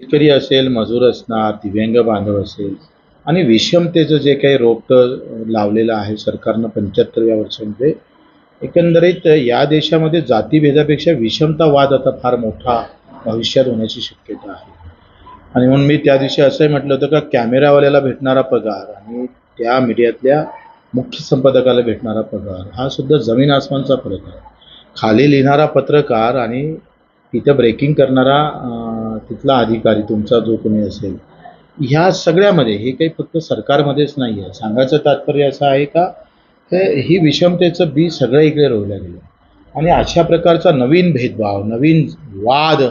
शेतकरी असेल मजूर असणार दिव्यांग बांधव असेल आणि विषमतेचं जे काही रोपटं लावलेलं आहे सरकारनं पंच्याहत्तरव्या वर्षामध्ये एकंदरीत या देशामध्ये जातीभेदापेक्षा विषमतावाद आता फार मोठा भविष्यात होण्याची शक्यता आहे. आणि म्हणून मी त्या दिवशी असंही म्हटलं होतं का कॅमेरावाल्याला भेटणारा पगार आणि त्या मीडियातल्या मुख्य संपादकाला भेटणारा पगार हा सुद्धा जमीन आसमानचा फरक आहे. खाली लिहिणारा पत्रकार आणि तिथं ब्रेकिंग करणारा तिथला अधिकारी तुमचा जो कोणी असेल ह्या सगळ्यामध्ये हे काही फक्त सरकारमध्येच नाही आहे. सांगायचं तात्पर्य असं आहे का? हे ही विषमतेचं बी सगळं इकडे रोवलं गेलं. आणि अशा प्रकारचा नवीन भेदभाव नवीन वाद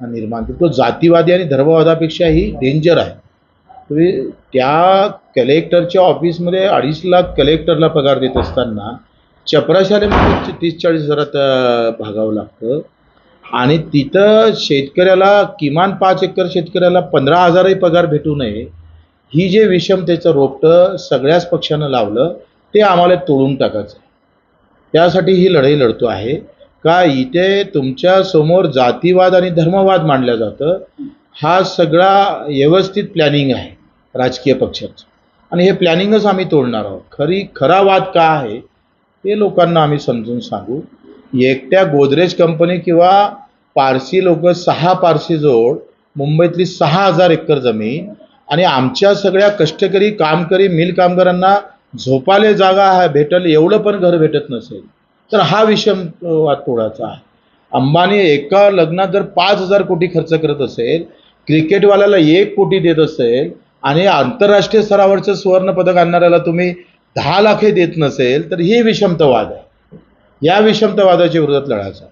निर्माण तो जातीवादी आणि धर्मवादापेक्षा ही डेंजर आहे. तुम्ही त्या कलेक्टरच्या ऑफिसमध्ये अडीच लाख कलेक्टरला पगार देत असताना चपराशालेमध्ये तीस चाळीस हजारात भागावं लागतं. आणि तिथं शेतकऱ्याला किमान पाच एकर शेतकऱ्याला पंधरा हजारही पगार भेटू नये ही जे विषमतेचं रोपटं सगळ्याच पक्षानं लावलं ते आम्हाला तोडून टाकायचं. आहे. त्यासाठी ही लढाई लढतो आहे. का इथे तुमच्यासमोर जातीवाद आणि धर्मवाद मांडला जातं हा सगळा व्यवस्थित प्लॅनिंग आहे राजकीय पक्षाचं. आणि हे प्लॅनिंगच आम्ही तोडणार आहोत. खरी खरा वाद का आहे ते लोकांना आम्ही समजून सांगू. एकट्या गोदरेज कंपनी किंवा पारसी लोक सहा पारसी जोड मुंबईतली सहा हजार एकर जमीन आणि आमच्या सगळ्या कष्टकरी कामकरी मिल कामगारांना झोपाले जागा हा भेटल एवढं पण घर भेटत नसेल. तर हा विषम अं, आहे. अंबानी एका लग्नात जर पाच हजार कोटी खर्च करत असेल क्रिकेटवाल्याला एक कोटी देत असेल आणि आंतरराष्ट्रीय स्तरावरचं सुवर्ण पदक आणणाऱ्याला तुम्ही दहा लाखे देत नसेल तर ही विषमतावाद आहे. या विषमतावादाच्या विरोधात लढायचा